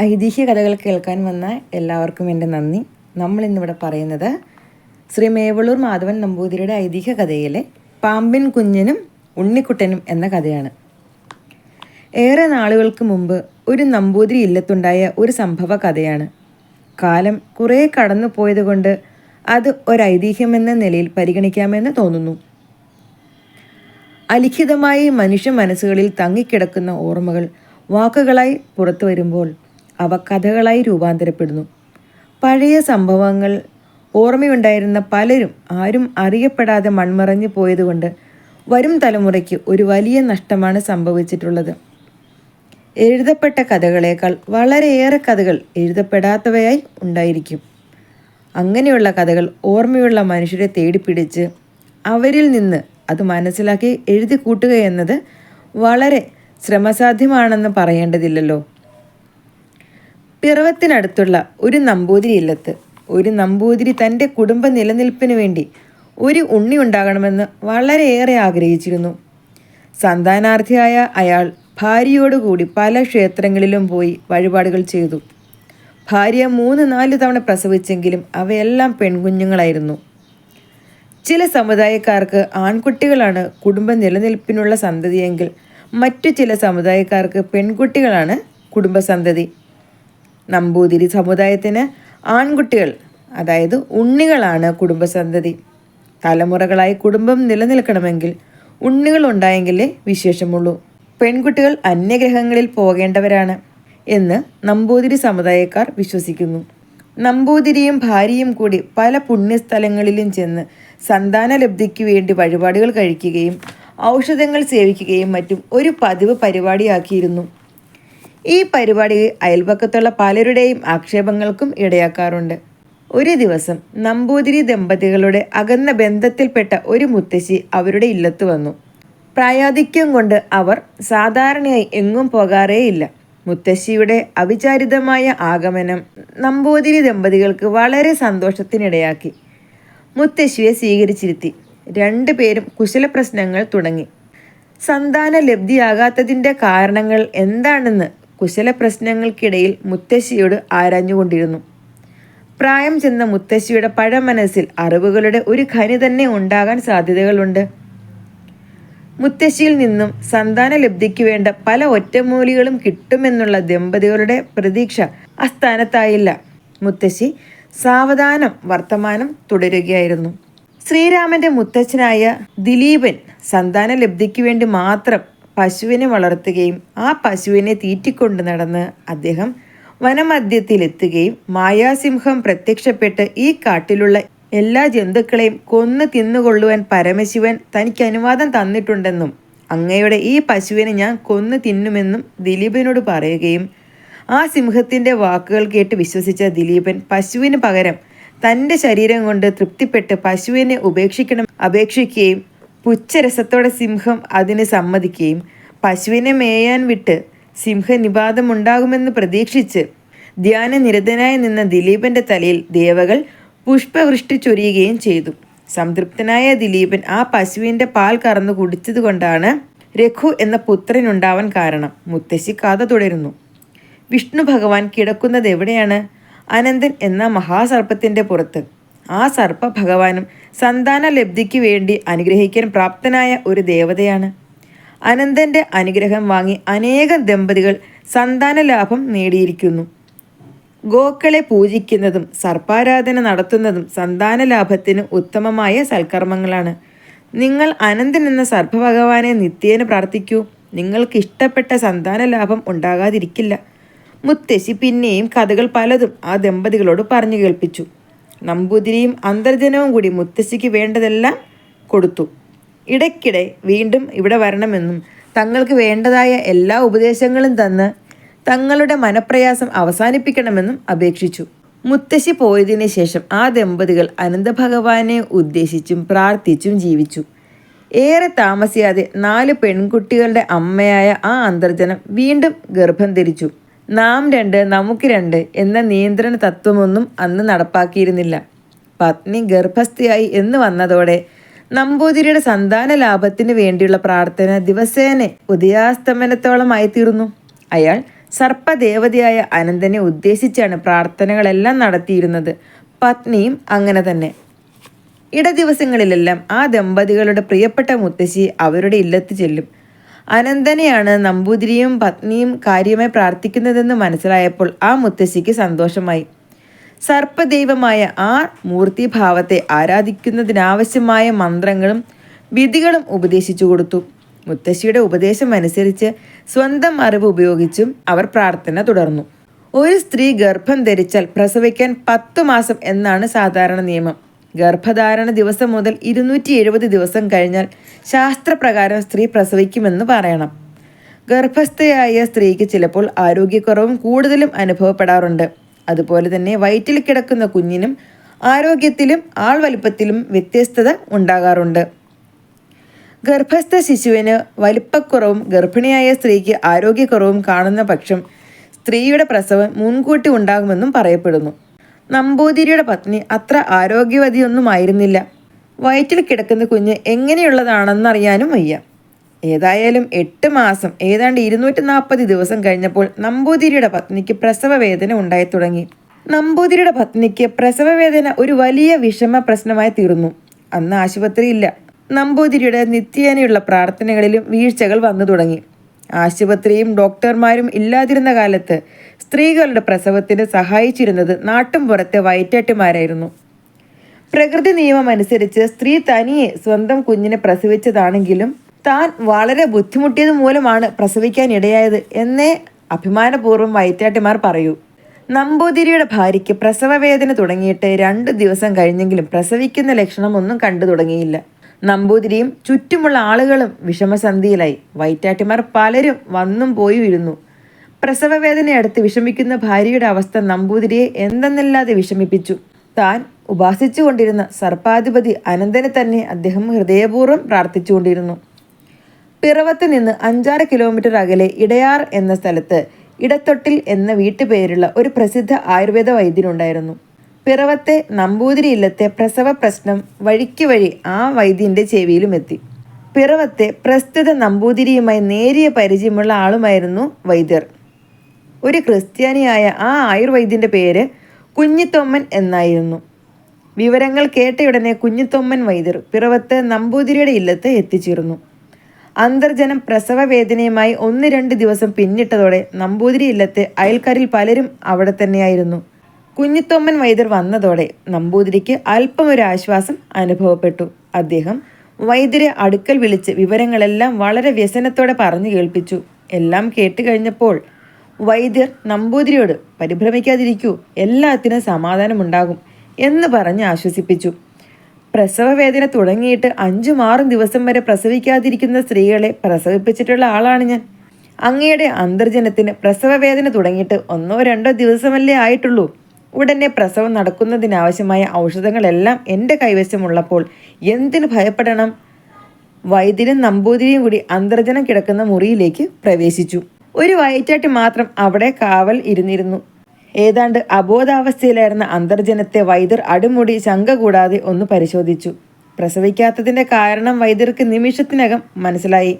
ഐതിഹ്യ കഥകൾ കേൾക്കാൻ വന്ന എല്ലാവർക്കും എന്റെ നന്ദി. നമ്മൾ ഇന്നിവിടെ പറയുന്നത് ശ്രീ മേവളൂർ മാധവൻ നമ്പൂതിരിയുടെ ഐതിഹ്യ കഥയിലെ പാമ്പിൻ കുഞ്ഞനും ഉണ്ണിക്കുട്ടനും എന്ന കഥയാണ്. ഏറെ നാളുകൾക്ക് മുമ്പ് ഒരു നമ്പൂതിരി ഇല്ലത്തുണ്ടായ ഒരു സംഭവ കഥയാണ്. കാലം കുറേ കടന്നു പോയതുകൊണ്ട് അത് ഒരൈതിഹ്യമെന്ന നിലയിൽ പരിഗണിക്കാമെന്ന് തോന്നുന്നു. അലിഖിതമായി മനുഷ്യ മനസ്സുകളിൽ തങ്ങിക്കിടക്കുന്ന ഓർമ്മകൾ വാക്കുകളായി പുറത്തു വരുമ്പോൾ അവ കഥകളായി രൂപാന്തരപ്പെടുന്നു. പഴയ സംഭവങ്ങൾ ഓർമ്മയുണ്ടായിരുന്ന പലരും ആരും അറിയപ്പെടാതെ മൺമറഞ്ഞു പോയതുകൊണ്ട് വരും തലമുറയ്ക്ക് ഒരു വലിയ നഷ്ടമാണ് സംഭവിച്ചിട്ടുള്ളത്. എഴുതപ്പെട്ട കഥകളേക്കാൾ വളരെയേറെ കഥകൾ എഴുതപ്പെടാത്തവയായി ഉണ്ടായിരിക്കും. അങ്ങനെയുള്ള കഥകൾ ഓർമ്മയുള്ള മനുഷ്യരെ തേടിപ്പിടിച്ച് അവരിൽ നിന്ന് അത് മനസ്സിലാക്കി എഴുതി കൂട്ടുക എന്നത് വളരെ ശ്രമസാധ്യമാണെന്ന് പറയേണ്ടതില്ലല്ലോ. പിറവത്തിനടുത്തുള്ള ഒരു നമ്പൂതിരി ഇല്ലത്ത്. ഒരു നമ്പൂതിരി തന്റെ കുടുംബ നിലനിൽപ്പിന് വേണ്ടി ഒരു ഉണ്ണി ഉണ്ടാകണമെന്ന് വളരെയേറെ ആഗ്രഹിച്ചിരുന്നു. സന്താനാർത്ഥിയായ അയാൾ ഭാര്യയോടുകൂടി പല ക്ഷേത്രങ്ങളിലും പോയി വഴിപാടുകൾ ചെയ്തു. ഭാര്യ മൂന്ന് നാല് തവണ പ്രസവിച്ചെങ്കിലും അവയെല്ലാം പെൺകുഞ്ഞുങ്ങളായിരുന്നു. ചില സമുദായക്കാർക്ക് ആൺകുട്ടികളാണ് കുടുംബ നിലനിൽപ്പിനുള്ള സന്തതിയെങ്കിൽ മറ്റു ചില സമുദായക്കാർക്ക് പെൺകുട്ടികളാണ് കുടുംബസന്തതി നമ്പൂതിരി സമുദായത്തിന് ആൺകുട്ടികൾ അതായത് ഉണ്ണികളാണ് കുടുംബസന്തതി. തലമുറകളായി കുടുംബം നിലനിൽക്കണമെങ്കിൽ ഉണ്ണികൾ ഉണ്ടായെങ്കിലേ വിശേഷമുള്ളൂ. പെൺകുട്ടികൾ അന്യഗ്രഹങ്ങളിൽ പോകേണ്ടവരാണ് എന്ന് നമ്പൂതിരി സമുദായക്കാർ വിശ്വസിക്കുന്നു. നമ്പൂതിരിയും ഭാര്യയും കൂടി പല പുണ്യസ്ഥലങ്ങളിലും ചെന്ന് സന്താനലബ്ധിക്ക് വേണ്ടി വഴിപാടുകൾ കഴിക്കുകയും ഔഷധങ്ങൾ സേവിക്കുകയും മറ്റും ഒരു പതിവ് പരിപാടിയാക്കിയിരുന്നു. ഈ പരിപാടി അയൽപക്കത്തുള്ള പലരുടെയും ആക്ഷേപങ്ങൾക്കും ഇടയാക്കാറുണ്ട്. ഒരു ദിവസം നമ്പൂതിരി ദമ്പതികളുടെ അകന്ന ബന്ധത്തിൽപ്പെട്ട ഒരു മുത്തശ്ശി അവരുടെ ഇല്ലത്ത് വന്നു. പ്രായാധിക്യം കൊണ്ട് അവർ സാധാരണയായി എങ്ങും പോകാറേയില്ല. മുത്തശ്ശിയുടെ അവിചാരിതമായ ആഗമനം നമ്പൂതിരി ദമ്പതികൾക്ക് വളരെ സന്തോഷത്തിനിടയാക്കി. മുത്തശ്ശിയെ സ്വീകരിച്ചിരുത്തി. രണ്ടുപേരും കുശല പ്രശ്നങ്ങൾ തുടങ്ങി. സന്താന ലബ്ധിയാകാത്തതിന്റെ കാരണങ്ങൾ എന്താണെന്ന് കുശല പ്രശ്നങ്ങൾക്കിടയിൽ മുത്തശ്ശിയോട് ആരാഞ്ഞുകൊണ്ടിരുന്നു. പ്രായം ചെന്ന മുത്തശ്ശിയുടെ പഴമനസ്സിൽ അറിവുകളുടെ ഒരു ഖനി തന്നെ ഉണ്ടാകാൻ സാധ്യതകളുണ്ട്. മുത്തശ്ശിയിൽ നിന്നും സന്താന ലബ്ധിക്ക് വേണ്ട പല ഒറ്റമൂലികളും കിട്ടുമെന്നുള്ള ദമ്പതികളുടെ പ്രതീക്ഷ അസ്ഥാനത്തായില്ല. മുത്തശ്ശി സാവധാനം വർത്തമാനം തുടരുകയായിരുന്നു. ശ്രീരാമന്റെ മുത്തച്ഛനായ ദിലീപൻ സന്താന ലബ്ധിക്ക് വേണ്ടി മാത്രം പശുവിനെ വളർത്തുകയും ആ പശുവിനെ തീറ്റിക്കൊണ്ട് നടന്ന് അദ്ദേഹം വനമധ്യത്തിലെത്തുകയും മായാസിംഹം പ്രത്യക്ഷപ്പെട്ട് ഈ കാട്ടിലുള്ള എല്ലാ ജന്തുക്കളെയും കൊന്നു തിന്നുകൊള്ളുവാൻ പരമശിവൻ തനിക്ക് അനുവാദം തന്നിട്ടുണ്ടെന്നും അങ്ങയുടെ ഈ പശുവിനെ ഞാൻ കൊന്നു തിന്നുമെന്നും ദിലീപിനോട് പറയുകയും ആ സിംഹത്തിന്റെ വാക്കുകൾ കേട്ട് വിശ്വസിച്ച ദിലീപൻ പശുവിന് പകരം തന്റെ ശരീരം കൊണ്ട് തൃപ്തിപ്പെട്ട് പശുവിനെ ഉപേക്ഷിക്കണം അപേക്ഷിക്കുകയും പുച്ഛരസത്തോടെ സിംഹം അതിന് സമ്മതിക്കുകയും പശുവിനെ മേയാൻ വിട്ട് സിംഹനിപാതമുണ്ടാകുമെന്ന് പ്രതീക്ഷിച്ച് ധ്യാനനിരതനായി നിന്ന ദിലീപന്റെ തലയിൽ ദേവകൾ പുഷ്പവൃഷ്ടി ചൊരിയുകയും ചെയ്തു. സംതൃപ്തനായ ദിലീപൻ ആ പശുവിന്റെ പാൽ കറന്നു കുടിച്ചതുകൊണ്ടാണ് രഘു എന്ന പുത്രനുണ്ടാവാൻ കാരണം. മുത്തശ്ശി കഥ തുടരുന്നു. വിഷ്ണു ഭഗവാൻ കിടക്കുന്നത് എവിടെയാണ്? അനന്തൻ എന്ന മഹാസർപ്പത്തിന്റെ പുറത്ത്. ആ സർപ്പ ഭഗവാനും സന്താന ലബ്ധിക്ക് വേണ്ടി അനുഗ്രഹിക്കാൻ പ്രാപ്തനായ ഒരു ദേവതയാണ്. അനന്തന്റെ അനുഗ്രഹം വാങ്ങി അനേകം ദമ്പതികൾ സന്താന ലാഭം നേടിയിരിക്കുന്നു. ഗോക്കളെ പൂജിക്കുന്നതും സർപ്പാരാധന നടത്തുന്നതും സന്താന ലാഭത്തിന് ഉത്തമമായ സൽക്കർമ്മങ്ങളാണ്. നിങ്ങൾ അനന്തൻ എന്ന സർപ്പഭഗവാനെ നിത്യേന പ്രാർത്ഥിക്കൂ. നിങ്ങൾക്ക് ഇഷ്ടപ്പെട്ട സന്താന ലാഭം ഉണ്ടാകാതിരിക്കില്ല. മുത്തശ്ശി പിന്നെയും കഥകൾ പലതും ആ ദമ്പതികളോട് പറഞ്ഞു കേൾപ്പിച്ചു. നമ്പൂതിരിയും അന്തർജനവും കൂടി മുത്തശ്ശിക്ക് വേണ്ടതെല്ലാം കൊടുത്തു. ഇടയ്ക്കിടെ വീണ്ടും ഇവിടെ വരണമെന്നും തങ്ങൾക്ക് വേണ്ടതായ എല്ലാ ഉപദേശങ്ങളും തന്ന് തങ്ങളുടെ മനപ്രയാസം അവസാനിപ്പിക്കണമെന്നും അപേക്ഷിച്ചു. മുത്തശ്ശി പോയതിന് ശേഷം ആ ദമ്പതികൾ അനന്തഭഗവാനെ ഉദ്ദേശിച്ചും പ്രാർത്ഥിച്ചും ജീവിച്ചു. ഏറെ താമസിയാതെ നാല് പെൺകുട്ടികളുടെ അമ്മയായ ആ അന്തർജനം വീണ്ടും ഗർഭം ധരിച്ചു. നാം രണ്ട് നമുക്ക് രണ്ട് എന്ന നിയന്ത്രണ തത്വമൊന്നും അന്ന് നടപ്പാക്കിയിരുന്നില്ല. പത്നി ഗർഭസ്ഥയായി എന്ന് വന്നതോടെ നമ്പൂതിരിയുടെ സന്താന ലാഭത്തിന് വേണ്ടിയുള്ള പ്രാർത്ഥന ദിവസേന ഉദയാസ്തമനത്തോളമായി തീർന്നു അയാൾ സർപ്പദേവതയായ അനന്തനെ ഉദ്ദേശിച്ചാണ് പ്രാർത്ഥനകളെല്ലാം നടത്തിയിരുന്നത്. പത്നിയും അങ്ങനെ തന്നെ. ഇട ദിവസങ്ങളിലെല്ലാം ആ ദമ്പതികളുടെ പ്രിയപ്പെട്ട മുത്തശ്ശി അവരുടെ ഇല്ലത്ത് ചെല്ലും. അനന്തനെയാണ് നമ്പൂതിരിയും പത്നിയും കാര്യമായി പ്രാർത്ഥിക്കുന്നതെന്ന് മനസ്സിലായപ്പോൾ ആ മുത്തശ്ശിക്ക് സന്തോഷമായി. സർപ്പദൈവമായ ആ മൂർത്തിഭാവത്തെ ആരാധിക്കുന്നതിനാവശ്യമായ മന്ത്രങ്ങളും വിധികളും ഉപദേശിച്ചു കൊടുത്തു. മുത്തശ്ശിയുടെ ഉപദേശം അനുസരിച്ച് സ്വന്തം അറിവ് ഉപയോഗിച്ചും അവർ പ്രാർത്ഥന തുടർന്നു. ഒരു സ്ത്രീ ഗർഭം ധരിച്ചാൽ പ്രസവിക്കാൻ പത്തു മാസം എന്നാണ് സാധാരണ നിയമം. ഗർഭധാരണ ദിവസം മുതൽ ഇരുന്നൂറ്റി എഴുപത് ദിവസം കഴിഞ്ഞാൽ ശാസ്ത്രപ്രകാരം സ്ത്രീ പ്രസവിക്കുമെന്ന് പറയണം. ഗർഭസ്ഥയായ സ്ത്രീക്ക് ചിലപ്പോൾ ആരോഗ്യക്കുറവും കൂടുതലും അനുഭവപ്പെടാറുണ്ട്. അതുപോലെ തന്നെ വയറ്റിൽ കിടക്കുന്ന കുഞ്ഞിനും ആരോഗ്യത്തിലും ആൾവലിപ്പത്തിലും വ്യത്യസ്തത ഉണ്ടാകാറുണ്ട്. ഗർഭസ്ഥ ശിശുവിന് വലിപ്പക്കുറവും ഗർഭിണിയായ സ്ത്രീക്ക് ആരോഗ്യക്കുറവും കാണുന്ന പക്ഷം സ്ത്രീയുടെ പ്രസവം മുൻകൂട്ടി ഉണ്ടാകുമെന്നും പറയപ്പെടുന്നു. നമ്പൂതിരിയുടെ പത്നി അത്ര ആരോഗ്യവതിയൊന്നുമായിരുന്നില്ല. വയറ്റിൽ കിടക്കുന്ന കുഞ്ഞ് എങ്ങനെയുള്ളതാണെന്നറിയാനും വയ്യ. ഏതായാലും എട്ട് മാസം ഏതാണ്ട് ഇരുന്നൂറ്റി നാൽപ്പത് ദിവസം കഴിഞ്ഞപ്പോൾ നമ്പൂതിരിയുടെ പത്നിക്ക് പ്രസവ വേദന ഉണ്ടായി തുടങ്ങി. നമ്പൂതിരിയുടെ പത്നിക്ക് പ്രസവ വേദന ഒരു വലിയ വിഷമ പ്രശ്നമായി തീർന്നു. അന്ന് ആശുപത്രിയില്ല. നമ്പൂതിരിയുടെ നിത്യേനയുള്ള പ്രാർത്ഥനകളിലും വീഴ്ചകൾ വന്നു തുടങ്ങി. ആശുപത്രിയും ഡോക്ടർമാരും ഇല്ലാതിരുന്ന കാലത്ത് സ്ത്രീകളുടെ പ്രസവത്തിന് സഹായിച്ചിരുന്നത് നാട്ടും പുറത്തെ വയറ്റാട്ടിമാരായിരുന്നു. പ്രകൃതി നിയമം അനുസരിച്ച് സ്ത്രീ തനിയെ സ്വന്തം കുഞ്ഞിനെ പ്രസവിച്ചതാണെങ്കിലും താൻ വളരെ ബുദ്ധിമുട്ടിയത് മൂലമാണ് പ്രസവിക്കാൻ ഇടയായത് എന്നേ അഭിമാനപൂർവം വയറ്റാട്ടിമാർ പറയൂ. നമ്പൂതിരിയുടെ ഭാര്യയ്ക്ക് പ്രസവവേദന തുടങ്ങിയിട്ട് രണ്ട് ദിവസം കഴിഞ്ഞെങ്കിലും പ്രസവിക്കുന്ന ലക്ഷണമൊന്നും കണ്ടു തുടങ്ങിയില്ല. നമ്പൂതിരിയും ചുറ്റുമുള്ള ആളുകളും വിഷമസന്ധിയിലായി. വൈറ്റാട്ടിമാർ പലരും വന്നും പോയി ഇരുന്നു പ്രസവവേദനയടുത്ത് വിഷമിക്കുന്ന ഭാര്യയുടെ അവസ്ഥ നമ്പൂതിരിയെ എന്തെന്നല്ലാതെ വിഷമിപ്പിച്ചു. താൻ ഉപാസിച്ചുകൊണ്ടിരുന്ന സർപ്പാധിപതി അനന്തനെ തന്നെ അദ്ദേഹം ഹൃദയപൂർവം പ്രാർത്ഥിച്ചുകൊണ്ടിരുന്നു. പിറവത്ത് നിന്ന് അഞ്ചാറ് കിലോമീറ്റർ അകലെ ഇടയാർ എന്ന സ്ഥലത്ത് ഇടത്തൊട്ടിൽ എന്ന വീട്ടുപേരുള്ള ഒരു പ്രസിദ്ധ ആയുർവേദ വൈദ്യനുണ്ടായിരുന്നു. പിറവത്തെ നമ്പൂതിരി ഇല്ലത്തെ പ്രസവ പ്രശ്നം വഴിക്ക് വഴി ആ വൈദ്യന്റെ ചെവിയിലും എത്തി. പിറവത്തെ പ്രസ്തുത നമ്പൂതിരിയുമായി നേരിയ പരിചയമുള്ള ആളുമായിരുന്നു വൈദ്യർ. ഒരു ക്രിസ്ത്യാനിയായ ആ ആയുർവൈദ്യന്റെ പേര് കുഞ്ഞിത്തൊമ്മൻ എന്നായിരുന്നു. വിവരങ്ങൾ കേട്ടയുടനെ കുഞ്ഞിത്തൊമ്മൻ വൈദ്യർ പിറവത്ത് നമ്പൂതിരിയുടെ ഇല്ലത്ത് എത്തിച്ചേർന്നു. അന്തർജനം പ്രസവ വേദനയുമായി ഒന്ന് രണ്ട് ദിവസം പിന്നിട്ടതോടെ നമ്പൂതിരി ഇല്ലത്തെ അയൽക്കാരിൽ പലരും അവിടെ തന്നെയായിരുന്നു. കുഞ്ഞിത്തൊമ്മൻ വൈദ്യർ വന്നതോടെ നമ്പൂതിരിക്ക് അല്പം ഒരു ആശ്വാസം അനുഭവപ്പെട്ടു. അദ്ദേഹം വൈദ്യരെ അടുക്കൽ വിളിച്ച് വിവരങ്ങളെല്ലാം വളരെ വ്യസനത്തോടെ പറഞ്ഞു കേൾപ്പിച്ചു. എല്ലാം കേട്ട് കഴിഞ്ഞപ്പോൾ വൈദ്യർ നമ്പൂതിരിയോട് പരിഭ്രമിക്കാതിരിക്കൂ എല്ലാത്തിനും സമാധാനമുണ്ടാകും എന്ന് പറഞ്ഞ് ആശ്വസിപ്പിച്ചു. പ്രസവവേദന തുടങ്ങിയിട്ട് അഞ്ചും ആറും ദിവസം വരെ പ്രസവിക്കാതിരിക്കുന്ന സ്ത്രീകളെ പ്രസവിപ്പിച്ചിട്ടുള്ള ആളാണ് ഞാൻ. അങ്ങയുടെ അന്തർജനത്തിന് പ്രസവവേദന തുടങ്ങിയിട്ട് ഒന്നോ രണ്ടോ ദിവസമല്ലേ ആയിട്ടുള്ളൂ. ഉടനെ പ്രസവം നടക്കുന്നതിനാവശ്യമായ ഔഷധങ്ങളെല്ലാം എന്റെ കൈവശമുള്ളപ്പോൾ എന്തിനു ഭയപ്പെടണം? വൈദ്യനും നമ്പൂതിരിയും കൂടി അന്തർജനം കിടക്കുന്ന മുറിയിലേക്ക് പ്രവേശിച്ചു. ഒരു വയറ്റാട്ടി മാത്രം അവിടെ കാവൽ ഇരുന്നിരുന്നു. ഏതാണ്ട് അബോധാവസ്ഥയിലായിരുന്ന അന്തർജനത്തെ വൈദ്യർ അടുമുടി ശങ്ക കൂടാതെ ഒന്ന് പരിശോധിച്ചു. പ്രസവിക്കാത്തതിന്റെ കാരണം വൈദ്യർക്ക് നിമിഷത്തിനകം മനസ്സിലായി.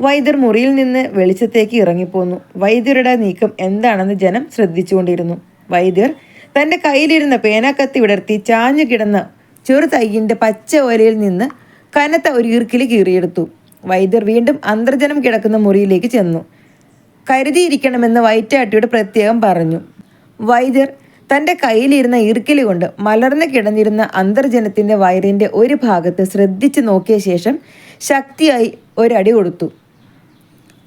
വൈദ്യർ മുറിയിൽ നിന്ന് വെളിച്ചത്തേക്ക് ഇറങ്ങിപ്പോന്നു. വൈദ്യരുടെ നീക്കം എന്താണെന്ന് ജനം ശ്രദ്ധിച്ചുകൊണ്ടിരുന്നു. വൈദ്യർ തന്റെ കയ്യിലിരുന്ന പേനാക്കത്തി വിടർത്തി ചാഞ്ഞു കിടന്ന ചെറുതൈയിന്റെ പച്ച ഒരയിൽ നിന്ന് കനത്ത ഒരു ഈർക്കിലി കീറിയെടുത്തു. വൈദ്യർ വീണ്ടും അന്തർജനം കിടക്കുന്ന മുറിയിലേക്ക് ചെന്നു. കരുതിയിരിക്കണമെന്ന് വൈറ്റാട്ടിയോട് പ്രത്യേകം പറഞ്ഞു. വൈദ്യർ തന്റെ കയ്യിലിരുന്ന ഇറുക്കിൽ കൊണ്ട് മലർന്നു കിടന്നിരുന്ന അന്തർജനത്തിന്റെ വയറിന്റെ ഒരു ഭാഗത്ത് ശ്രദ്ധിച്ചു നോക്കിയ ശേഷം ശക്തിയായി ഒരടി കൊടുത്തു.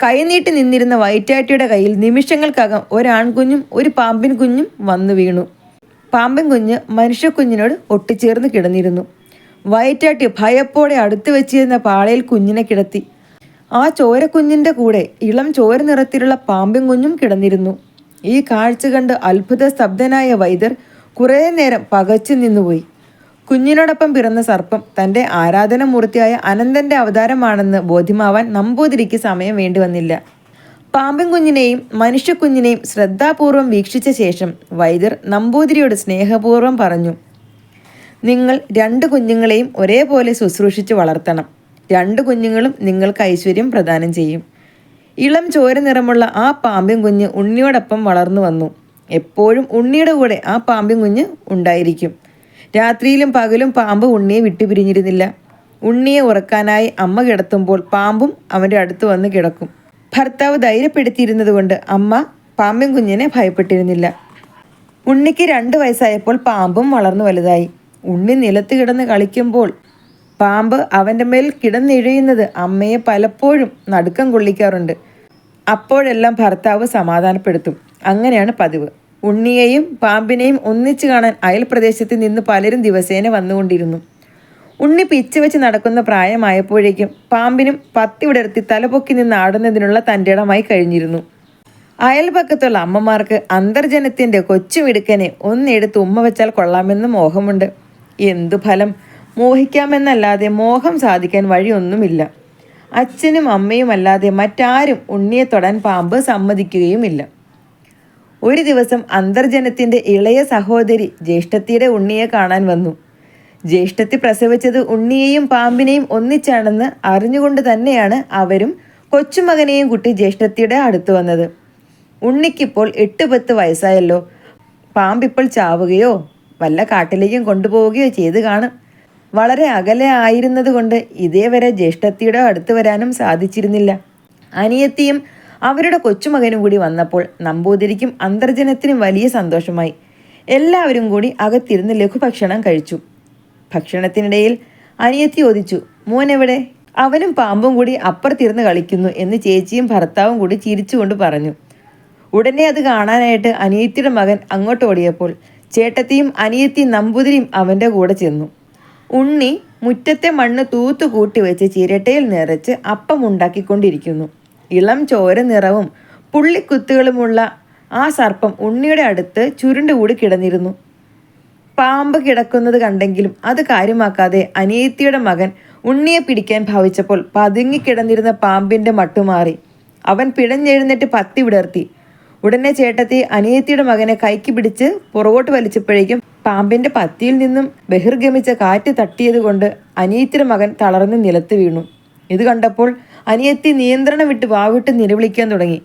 കൈനീട്ടി നിന്നിരുന്ന വൈറ്റാട്ടിയുടെ കയ്യിൽ നിമിഷങ്ങൾക്കകം ഒരാൺകുഞ്ഞും ഒരു പാമ്പിൻ കുഞ്ഞും വന്നു വീണു. പാമ്പൻ കുഞ്ഞ് മനുഷ്യക്കുഞ്ഞിനോട് ഒട്ടിച്ചേർന്ന് കിടന്നിരുന്നു. വയറ്റാട്ടി ഭയപ്പോടെ അടുത്തു വെച്ചിരുന്ന പാളയിൽ കുഞ്ഞിനെ കിടത്തി. ആ ചോരക്കുഞ്ഞിന്റെ കൂടെ ഇളം ചോര നിറത്തിലുള്ള പാമ്പിൻ കുഞ്ഞും കിടന്നിരുന്നു. ഈ കാഴ്ച കണ്ട് അത്ഭുത സ്തബ്ധനായ വൈദ്യർ കുറേ നേരം പകച്ചു നിന്നുപോയി. കുഞ്ഞിനോടൊപ്പം പിറന്ന സർപ്പം തന്റെ ആരാധനമൂർത്തിയായ അനന്തന്റെ അവതാരമാണെന്ന് ബോധ്യമാവാൻ നമ്പൂതിരിക്ക് സമയം വേണ്ടി വന്നില്ല. പാമ്പൻ കുഞ്ഞിനെയും മനുഷ്യക്കുഞ്ഞിനെയും ശ്രദ്ധാപൂർവം വീക്ഷിച്ച ശേഷം വൈദ്യർ നമ്പൂതിരിയോട് സ്നേഹപൂർവം പറഞ്ഞു നിങ്ങൾ രണ്ട് കുഞ്ഞുങ്ങളെയും ഒരേപോലെ ശുശ്രൂഷിച്ച് വളർത്തണം. രണ്ട് കുഞ്ഞുങ്ങളും നിങ്ങൾക്ക് ഐശ്വര്യം പ്രദാനം ചെയ്യും. ഇളം ചോര നിറമുള്ള ആ പാമ്പൻ കുഞ്ഞ് ഉണ്ണിയോടൊപ്പം വളർന്നു വന്നു. എപ്പോഴും ഉണ്ണിയുടെ കൂടെ ആ പാമ്പൻ കുഞ്ഞ് ഉണ്ടായിരിക്കും. രാത്രിയിലും പകലും പാമ്പ് ഉണ്ണിയെ വിട്ടുപിരിഞ്ഞിരുന്നില്ല. ഉണ്ണിയെ ഉറക്കാനായി അമ്മ കിടത്തുമ്പോൾ പാമ്പും അവന്റെ അടുത്ത് വന്ന് കിടക്കും. ഭർത്താവ് ധൈര്യപ്പെടുത്തിയിരുന്നത് കൊണ്ട് അമ്മ പാമ്പൻ കുഞ്ഞിനെ ഭയപ്പെട്ടിരുന്നില്ല. ഉണ്ണിക്ക് രണ്ട് വയസ്സായപ്പോൾ പാമ്പും വളർന്നു വലുതായി. ഉണ്ണി നിലത്ത് കിടന്ന് കളിക്കുമ്പോൾ പാമ്പ് അവന്റെ മേൽ കിടന്നിഴയുന്നത് അമ്മയെ പലപ്പോഴും നടുക്കം കൊള്ളിക്കാറുണ്ട്. അപ്പോഴെല്ലാം ഭർത്താവ് സമാധാനപ്പെടുത്തും. അങ്ങനെയാണ് പതിവ്. ഉണ്ണിയെയും പാമ്പിനെയും ഒന്നിച്ചു കാണാൻ അയൽപ്രദേശത്ത് നിന്ന് പലരും ദിവസേന വന്നുകൊണ്ടിരുന്നു. ഉണ്ണി പിച്ച് വെച്ച് നടക്കുന്ന പ്രായമായപ്പോഴേക്കും പാമ്പിനും പത്തി വിടർത്തി തലപൊക്കി നിന്ന് ആടുന്നതിനുള്ള തന്റെ ഇടമായി കഴിഞ്ഞിരുന്നു. അയൽപക്കത്തുള്ള അമ്മമാർക്ക് അന്തർജനത്തിന്റെ കൊച്ചു വിടുക്കനെ ഒന്നെടുത്ത് ഉമ്മ വെച്ചാൽ കൊള്ളാമെന്ന് മോഹമുണ്ട്. എന്തു ഫലം? മോഹിക്കാമെന്നല്ലാതെ മോഹം സാധിക്കാൻ വഴിയൊന്നുമില്ല. അച്ഛനും അമ്മയും അല്ലാതെ മറ്റാരും ഉണ്ണിയെ തൊടാൻ പാമ്പ് സമ്മതിക്കുകയുമില്ല. ഒരു ദിവസം അന്തർജനത്തിന്റെ ഇളയ സഹോദരി ജ്യേഷ്ഠത്തിയുടെ ഉണ്ണിയെ കാണാൻ വന്നു. ജ്യേഷ്ഠത്തി പ്രസവിച്ചത് ഉണ്ണിയെയും പാമ്പിനെയും ഒന്നിച്ചാണെന്ന് അറിഞ്ഞുകൊണ്ട് തന്നെയാണ് അവരും കൊച്ചുമകനെയും കുട്ടി ജ്യേഷ്ഠത്തിയുടെ അടുത്ത് വന്നത്. ഉണ്ണിക്കിപ്പോൾ എട്ട് പത്ത് വയസ്സായല്ലോ. പാമ്പിപ്പോൾ ചാവുകയോ വല്ല കാട്ടിലേക്കും കൊണ്ടുപോവുകയോ ചെയ്ത് കാണും. വളരെ അകലെ ആയിരുന്നതുകൊണ്ട് ഇതേവരെ ജ്യേഷ്ഠത്തിയുടെ അടുത്ത് വരാനും സാധിച്ചിരുന്നില്ല. അനിയത്തിയും അവരുടെ കൊച്ചുമകനും കൂടി വന്നപ്പോൾ നമ്പൂതിരിക്കും അന്തർജനത്തിനും വലിയ സന്തോഷമായി. എല്ലാവരും കൂടി അകത്തിരുന്ന് ലഘുഭക്ഷണം കഴിച്ചു. ഭക്ഷണത്തിനിടയിൽ അനിയത്തി ഓദിച്ചു മോൻ എവിടെ അവനും പാമ്പും കൂടി അപ്പുറത്തിരുന്ന് കളിക്കുന്നു എന്ന് ചേച്ചിയും ഭർത്താവും കൂടി ചിരിച്ചുകൊണ്ട് പറഞ്ഞു. ഉടനെ അത് കാണാനായിട്ട് അനിയത്തിയുടെ മകൻ അങ്ങോട്ട് ഓടിയപ്പോൾ ചേട്ടത്തിയും അനിയത്തിയും നമ്പൂതിരിയും അവന്റെ കൂടെ ചെന്നു. ഉണ്ണി മുറ്റത്തെ മണ്ണ് തൂത്തു കൂട്ടി വെച്ച് ചിരട്ടയിൽ നിറച്ച് അപ്പം ഉണ്ടാക്കിക്കൊണ്ടിരിക്കുന്നു. ഇളം ചോര നിറവും പുള്ളിക്കുത്തുകളുമുള്ള ആ സർപ്പം ഉണ്ണിയുടെ അടുത്ത് ചുരുണ്ടുകൂടി കിടന്നിരുന്നു. പാമ്പ് കിടക്കുന്നത് കണ്ടെങ്കിലും അത് കാര്യമാക്കാതെ അനിയത്തിയുടെ മകൻ ഉണ്ണിയെ പിടിക്കാൻ ഭാവിച്ചപ്പോൾ പതുങ്ങിക്കിടന്നിരുന്ന പാമ്പിന്റെ മട്ടുമാറി അവൻ പിടഞ്ഞെഴുന്നേറ്റ് പത്തി വിടർത്തി. ഉടനെ ചേട്ടത്തി അനിയത്തിയുടെ മകനെ കൈക്ക് പിടിച്ച് പുറകോട്ട് വലിച്ചപ്പോഴേക്കും പാമ്പിന്റെ പത്തിയിൽ നിന്നും ബഹിർഗമിച്ച കാറ്റ് തട്ടിയതുകൊണ്ട് അനിയത്തിയുടെ മകൻ തളർന്ന് നിലത്ത് വീണു. ഇത് കണ്ടപ്പോൾ അനിയത്തി നിയന്ത്രണം വിട്ട് വാവിട്ട് നിലവിളിക്കാൻ തുടങ്ങി.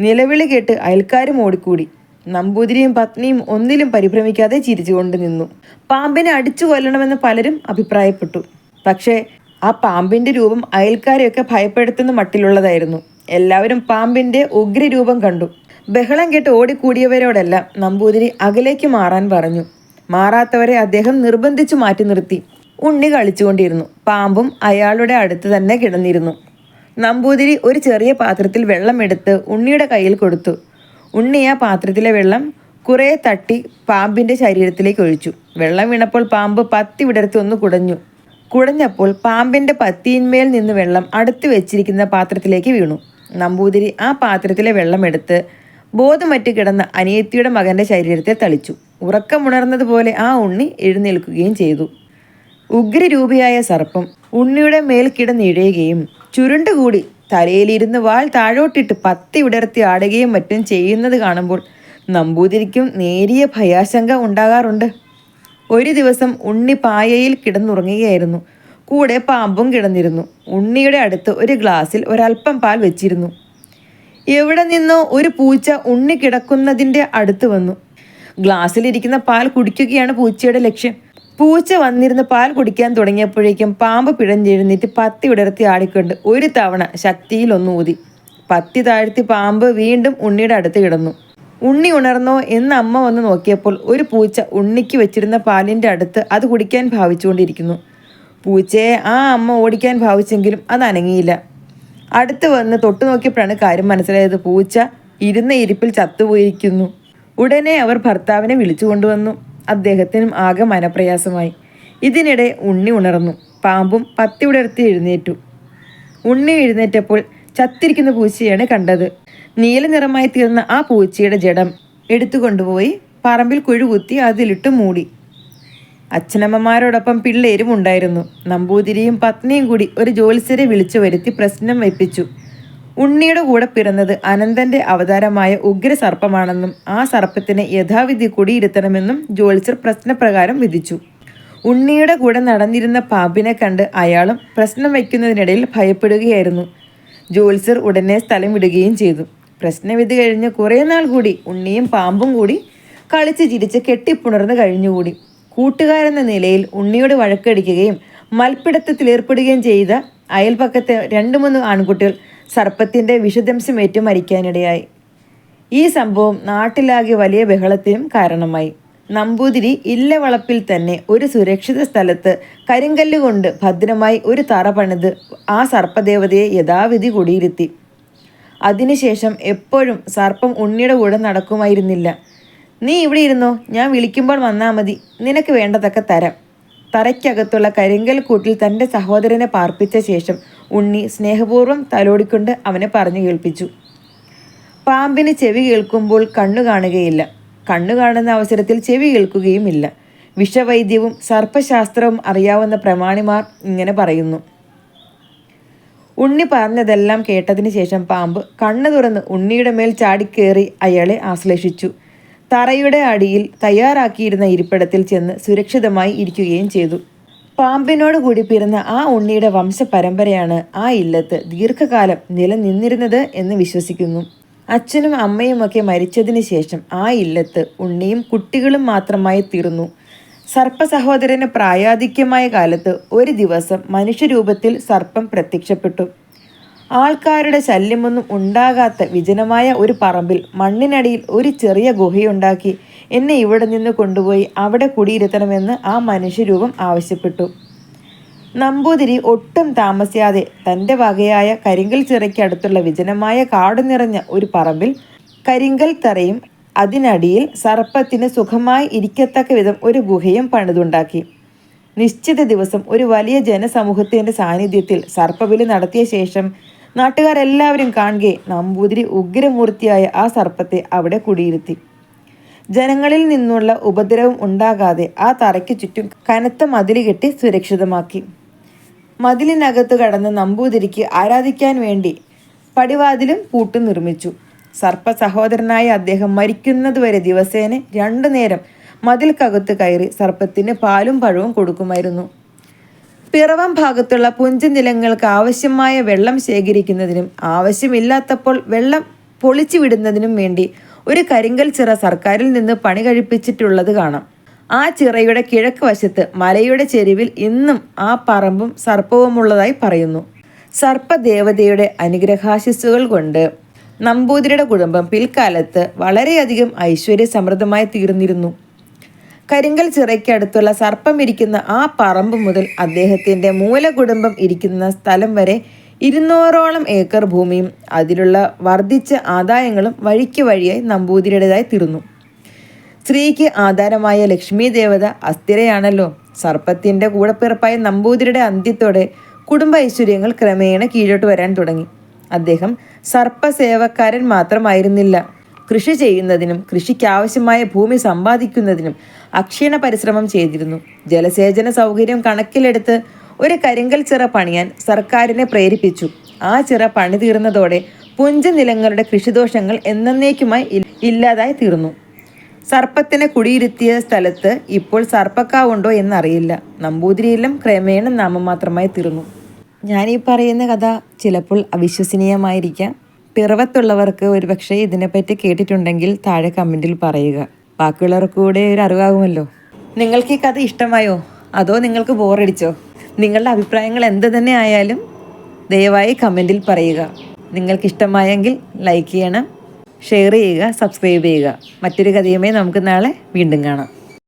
നിലവിളി കേട്ട് അയൽക്കാരും ഓടിക്കൂടി. നമ്പൂതിരിയും പത്നിയും ഒന്നിലും പരിഭ്രമിക്കാതെ ചിരിച്ചുകൊണ്ട് നിന്നു. പാമ്പിനെ അടിച്ചു കൊല്ലണമെന്ന് പലരും അഭിപ്രായപ്പെട്ടു. പക്ഷേ ആ പാമ്പിന്റെ രൂപം അയൽക്കാരെയൊക്കെ ഭയപ്പെടുത്തുന്ന മട്ടിലുള്ളതായിരുന്നു. എല്ലാവരും പാമ്പിന്റെ ഉഗ്രരൂപം കണ്ടു. ബഹളം കേട്ട് ഓടിക്കൂടിയവരോടെല്ലാം നമ്പൂതിരി അകലേക്ക് മാറാൻ പറഞ്ഞു. മാറാത്തവരെ അദ്ദേഹം നിർബന്ധിച്ചു മാറ്റി നിർത്തി. ഉണ്ണി കളിച്ചുകൊണ്ടിരുന്നു. പാമ്പും അയാളുടെ അടുത്ത് തന്നെ കിടന്നിരുന്നു. നമ്പൂതിരി ഒരു ചെറിയ പാത്രത്തിൽ വെള്ളം എടുത്ത് ഉണ്ണിയുടെ കയ്യിൽ കൊടുത്തു. ഉണ്ണി ആ പാത്രത്തിലെ വെള്ളം കുറേ തട്ടി പാമ്പിന്റെ ശരീരത്തിലേക്ക് ഒഴിച്ചു. വെള്ളം വീണപ്പോൾ പാമ്പ് പത്തി വിടർത്തി ഒന്ന് കുടഞ്ഞു. കുടഞ്ഞപ്പോൾ പാമ്പിന്റെ പത്തിയിന്മേൽ നിന്ന് വെള്ളം അടുത്ത് വെച്ചിരിക്കുന്ന പാത്രത്തിലേക്ക് വീണു. നമ്പൂതിരി ആ പാത്രത്തിലെ വെള്ളം എടുത്ത് ബോധമറ്റ് കിടന്ന അനിയത്തിയുടെ മകന്റെ ശരീരത്തെ തളിച്ചു. ഉറക്കമുണർന്നതുപോലെ ആ ഉണ്ണി എഴുന്നേൽക്കുകയും ചെയ്തു. ഉഗ്രരൂപിയായ സർപ്പം ഉണ്ണിയുടെ മേൽ കിടന്നിഴയുകയും ചുരുണ്ടുകൂടി തലയിലിരുന്ന് വാൾ താഴോട്ടിട്ട് പത്തി വിടർത്തി ആടുകയും മറ്റും ചെയ്യുന്നത് കാണുമ്പോൾ നമ്പൂതിരിക്കും നേരിയ ഭയാശങ്ക ഉണ്ടാകാറുണ്ട്. ഒരു ദിവസം ഉണ്ണി പായയിൽ കിടന്നുറങ്ങുകയായിരുന്നു. കൂടെ പാമ്പും കിടന്നിരുന്നു. ഉണ്ണിയുടെ അടുത്ത് ഒരു ഗ്ലാസ്സിൽ ഒരല്പം പാൽ വെച്ചിരുന്നു. എവിടെ നിന്നോ ഒരു പൂച്ച ഉണ്ണി കിടക്കുന്നതിന്റെ അടുത്ത് വന്നു. ഗ്ലാസ്സിലിരിക്കുന്ന പാൽ കുടിക്കുകയാണ് പൂച്ചയുടെ ലക്ഷ്യം. പൂച്ച വന്നിരുന്ന് പാൽ കുടിക്കാൻ തുടങ്ങിയപ്പോഴേക്കും പാമ്പ് പിഴഞ്ഞെഴുന്നേറ്റ് പത്തി വിടർത്തി ആടിക്കൊണ്ട് ഒരു തവണ ശക്തിയിൽ ഒന്ന് ഊതി. പത്തി താഴ്ത്തി പാമ്പ് വീണ്ടും ഉണ്ണിയുടെ അടുത്ത് കിടന്നു. ഉണ്ണി ഉണർന്നോ എന്ന് അമ്മ വന്ന് നോക്കിയപ്പോൾ ഒരു പൂച്ച ഉണ്ണിക്ക് വെച്ചിരുന്ന പാലിന്റെ അടുത്ത് അത് കുടിക്കാൻ ഭാവിച്ചുകൊണ്ടിരിക്കുന്നു. പൂച്ചയെ ആ അമ്മ ഓടിക്കാൻ ഭാവിച്ചെങ്കിലും അത് അനങ്ങിയില്ല. അടുത്ത് വന്ന് തൊട്ടു നോക്കിയപ്പോഴാണ് കാര്യം മനസ്സിലായത്. പൂച്ച ഇരുന്ന ഇരിപ്പിൽ ചത്തുപോയിരിക്കുന്നു. ഉടനെ അവർ ഭർത്താവിനെ വിളിച്ചു കൊണ്ടുവന്നു. അദ്ദേഹത്തിനും ആകെ മനപ്രയാസമായി. ഇതിനിടെ ഉണ്ണി ഉണർന്നു. പാമ്പും പത്തി ഉടർത്തി എഴുന്നേറ്റു. ഉണ്ണി എഴുന്നേറ്റപ്പോൾ ചത്തിരിക്കുന്ന പൂച്ചയാണ് കണ്ടത്. നീല നിറമായി തീർന്ന ആ പൂച്ചയുടെ ജഡം എടുത്തുകൊണ്ടുപോയി പറമ്പിൽ കുഴുകുത്തി അതിലിട്ട് മൂടി. അച്ഛനമ്മമാരോടൊപ്പം പിള്ളേരും ഉണ്ടായിരുന്നു. നമ്പൂതിരിയും പത്നിയും കൂടി ഒരു ജോലിസ്ഥരെ വിളിച്ചു വരുത്തി പ്രശ്നം വെപ്പിച്ചു. ഉണ്ണിയുടെ കൂടെ പിറന്നത് അനന്തന്റെ അവതാരമായ ഉഗ്ര സർപ്പമാണെന്നും ആ സർപ്പത്തിനെ യഥാവിധി കുടിയിരുത്തണമെന്നും ജോലിച്ചർ പ്രശ്നപ്രകാരം വിധിച്ചു. ഉണ്ണിയുടെ കൂടെ നടന്നിരുന്ന പാമ്പിനെ കണ്ട് അയാളും പ്രശ്നം വയ്ക്കുന്നതിനിടയിൽ ഭയപ്പെടുകയായിരുന്നു. ജോത്സ്യർ ഉടനെ സ്ഥലം വിടുകയും ചെയ്തു. പ്രശ്നവിധി കഴിഞ്ഞ് കുറേ നാൾ കൂടി ഉണ്ണിയും പാമ്പും കൂടി കളിച്ച് ചിരിച്ച് കെട്ടിപ്പുണർന്ന് കഴിഞ്ഞുകൂടി. കൂട്ടുകാരെന്ന നിലയിൽ ഉണ്ണിയോട് വഴക്കടിക്കുകയും മൽപ്പിടുത്തത്തിൽ ഏർപ്പെടുകയും ചെയ്ത അയൽപക്കത്തെ രണ്ട് മൂന്ന് ആൺകുട്ടികൾ സർപ്പത്തിന്റെ വിഷദംശമേറ്റ് മരിക്കാനിടയായി ഈ സംഭവം നാട്ടിലാകെ വലിയ ബഹളത്തിനും കാരണമായി. നമ്പൂതിരി ഇല്ലവളപ്പിൽ തന്നെ ഒരു സുരക്ഷിത സ്ഥലത്ത് കരിങ്കല്ലുകൊണ്ട് ഭദ്രമായി ഒരു തറ പണിത് ആ സർപ്പദേവതയെ യഥാവിധി കുടിയിരുത്തി. അതിനുശേഷം എപ്പോഴും സർപ്പം ഉണ്ണിയുടെ കൂടെ നടക്കുമായിരുന്നില്ല. നീ ഇവിടെ ഇരുന്നോ? ഞാൻ വിളിക്കുമ്പോൾ വന്നാൽ മതി. നിനക്ക് വേണ്ടതൊക്കെ തരാം. തറയ്ക്കകത്തുള്ള കരിങ്കൽ കൂട്ടിൽ തന്റെ സഹോദരനെ പാർപ്പിച്ച ശേഷം ഉണ്ണി സ്നേഹപൂർവം തലോടിക്കൊണ്ട് അവനെ പറഞ്ഞു കേൾപ്പിച്ചു. പാമ്പിന് ചെവി കേൾക്കുമ്പോൾ കണ്ണു കാണുകയില്ല. കണ്ണു കാണുന്ന അവസരത്തിൽ ചെവി കേൾക്കുകയുമില്ല. വിഷവൈദ്യവും സർപ്പശാസ്ത്രവും അറിയാവുന്ന പ്രമാണിമാർ ഇങ്ങനെ പറയുന്നു. ഉണ്ണി പറഞ്ഞതെല്ലാം കേട്ടതിന് ശേഷം പാമ്പ് കണ്ണു തുറന്ന് ഉണ്ണിയുടെ മേൽ ചാടിക്കേറി അയാളെ ആശ്ലേഷിച്ചു. തറയുടെ അടിയിൽ തയ്യാറാക്കിയിരുന്ന ഇരിപ്പിടത്തിൽ ചെന്ന് സുരക്ഷിതമായി ഇരിക്കുകയും ചെയ്തു. പാമ്പിനോട് കൂടി പിറന്ന ആ ഉണ്ണിയുടെ വംശപരമ്പരയാണ് ആ ഇല്ലത്ത് ദീർഘകാലം നിലനിന്നിരുന്നത് എന്ന് വിശ്വസിക്കുന്നു. അച്ഛനും അമ്മയുമൊക്കെ മരിച്ചതിന് ശേഷം ആ ഇല്ലത്ത് ഉണ്ണിയും കുട്ടികളും മാത്രമായി തീർന്നു. സർപ്പസഹോദരന് പ്രായാധിക്യമായ കാലത്ത് ഒരു ദിവസം മനുഷ്യരൂപത്തിൽ സർപ്പം പ്രത്യക്ഷപ്പെട്ടു. ആൾക്കാരുടെ ശല്യമൊന്നും ഉണ്ടാകാത്ത വിജനമായ ഒരു പറമ്പിൽ മണ്ണിനടിയിൽ ഒരു ചെറിയ ഗുഹയുണ്ടാക്കി എന്നെ ഇവിടെ നിന്ന് കൊണ്ടുപോയി അവിടെ കുടിയിരുത്തണമെന്ന് ആ മനുഷ്യരൂപം ആവശ്യപ്പെട്ടു. നമ്പൂതിരി ഒട്ടും താമസിയാതെ തന്റെ വകയായ കരിങ്കൽ ചിറയ്ക്കടുത്തുള്ള വിജനമായ കാട് നിറഞ്ഞ ഒരു പറമ്പിൽ കരിങ്കൽ തറയും അതിനടിയിൽ സർപ്പത്തിന് സുഖമായി ഇരിക്കത്തക്ക വിധം ഒരു ഗുഹയും പണിതുണ്ടാക്കി. നിശ്ചിത ദിവസം ഒരു വലിയ ജനസമൂഹത്തിന്റെ സാന്നിധ്യത്തിൽ സർപ്പബലി നടത്തിയ ശേഷം നാട്ടുകാരെല്ലാവരും കാണുകയെ നമ്പൂതിരി ഉഗ്രമൂർത്തിയായ ആ സർപ്പത്തെ അവിടെ കുടിയിരുത്തി. ജനങ്ങളിൽ നിന്നുള്ള ഉപദ്രവം ഉണ്ടാകാതെ ആ തറയ്ക്ക് ചുറ്റും കനത്ത മതിൽ കെട്ടി സുരക്ഷിതമാക്കി. മതിലിനകത്ത് കടന്ന് നമ്പൂതിരിക്ക് ആരാധിക്കാൻ വേണ്ടി പടിവാതിലും പൂട്ടും നിർമ്മിച്ചു. സർപ്പ സഹോദരനായ അദ്ദേഹം മരിക്കുന്നതുവരെ ദിവസേന രണ്ടു നേരം മതിൽക്കകത്ത് കയറി സർപ്പത്തിന് പാലും പഴവും കൊടുക്കുമായിരുന്നു. പിറവം ഭാഗത്തുള്ള പുഞ്ചനിലങ്ങൾക്ക് ആവശ്യമായ വെള്ളം ശേഖരിക്കുന്നതിനും ആവശ്യമില്ലാത്തപ്പോൾ വെള്ളം പൊളിച്ചു വിടുന്നതിനും വേണ്ടി ഒരു കരിങ്കൽ ചിറ സർക്കാരിൽ നിന്ന് പണി കഴിപ്പിച്ചിട്ടുള്ളത് കാണാം. ആ ചിറയുടെ കിഴക്ക് വശത്ത് മലയുടെ ചെരുവിൽ ഇന്നും ആ പറമ്പും സർപ്പവുമുള്ളതായി പറയുന്നു. സർപ്പദേവതയുടെ അനുഗ്രഹാശിസ്സുകൾ കൊണ്ട് നമ്പൂതിരിയുടെ കുടുംബം പിൽക്കാലത്ത് വളരെയധികം ഐശ്വര്യ സമൃദ്ധമായി തീർന്നിരുന്നു. കരിങ്കൽ ചിറയ്ക്കടുത്തുള്ള സർപ്പം ഇരിക്കുന്ന ആ പറമ്പ് മുതൽ അദ്ദേഹത്തിന്റെ മൂലകുടുംബം ഇരിക്കുന്ന സ്ഥലം വരെ ഇരുന്നൂറോളം ഏക്കർ ഭൂമിയും അതിലുള്ള വർദ്ധിച്ച ആദായങ്ങളും വഴിക്ക് വഴിയായി നമ്പൂതിരിയുടേതായി തീർന്നു. സ്ത്രീക്ക് ആധാരമായ ലക്ഷ്മി ദേവത അസ്ഥിരയാണല്ലോ. സർപ്പത്തിന്റെ കൂടപ്പിറപ്പായ നമ്പൂതിരിയുടെ അന്ത്യത്തോടെ കുടുംബ ഐശ്വര്യങ്ങൾ ക്രമേണ കീഴോട്ട് വരാൻ തുടങ്ങി. അദ്ദേഹം സർപ്പസേവക്കാരൻ മാത്രമായിരുന്നില്ല. കൃഷി ചെയ്യുന്നതിനും കൃഷിക്കാവശ്യമായ ഭൂമി സമ്പാദിക്കുന്നതിനും അക്ഷീണ പരിശ്രമം ചെയ്തിരുന്നു. ജലസേചന സൗകര്യം കണക്കിലെടുത്ത് ഒരു കരിങ്കൽ ചിറ പണിയാൻ സർക്കാരിനെ പ്രേരിപ്പിച്ചു. ആ ചിറ പണി തീർന്നതോടെ പുഞ്ചനിലങ്ങളുടെ കൃഷിദോഷങ്ങൾ എന്നേക്കുമായി ഇല്ലാതായി തീർന്നു. സർപ്പത്തിനെ കുടിയിരുത്തിയ സ്ഥലത്ത് ഇപ്പോൾ സർപ്പക്കാവുണ്ടോ എന്നറിയില്ല. നമ്പൂതിരിയിലും ക്രമേണ നാമമാത്രമായി തീർന്നു. ഞാൻ ഈ പറയുന്ന കഥ ചിലപ്പോൾ അവിശ്വസനീയമായിരിക്കാം. പിറവത്തുള്ളവർക്ക് ഒരുപക്ഷെ ഇതിനെപ്പറ്റി കേട്ടിട്ടുണ്ടെങ്കിൽ താഴെ കമന്റിൽ പറയുക. ബാക്കിയുള്ളവർക്ക് കൂടെ ഒരു അറിവാകുമല്ലോ. നിങ്ങൾക്ക് ഈ കഥ ഇഷ്ടമായോ? അതോ നിങ്ങൾക്ക് ബോറടിച്ചോ നിങ്ങളുടെ അഭിപ്രായങ്ങൾ എന്ത് തന്നെ ആയാലും ദയവായി കമന്റിൽ പറയുക. നിങ്ങൾക്ക് ഇഷ്ടമായെങ്കിൽ ലൈക്ക് ചെയ്യണം ഷെയർ ചെയ്യുക സബ്സ്ക്രൈബ് ചെയ്യുക. മറ്റൊരു കഥയുമായി നമുക്ക് നാളെ വീണ്ടും കാണാം.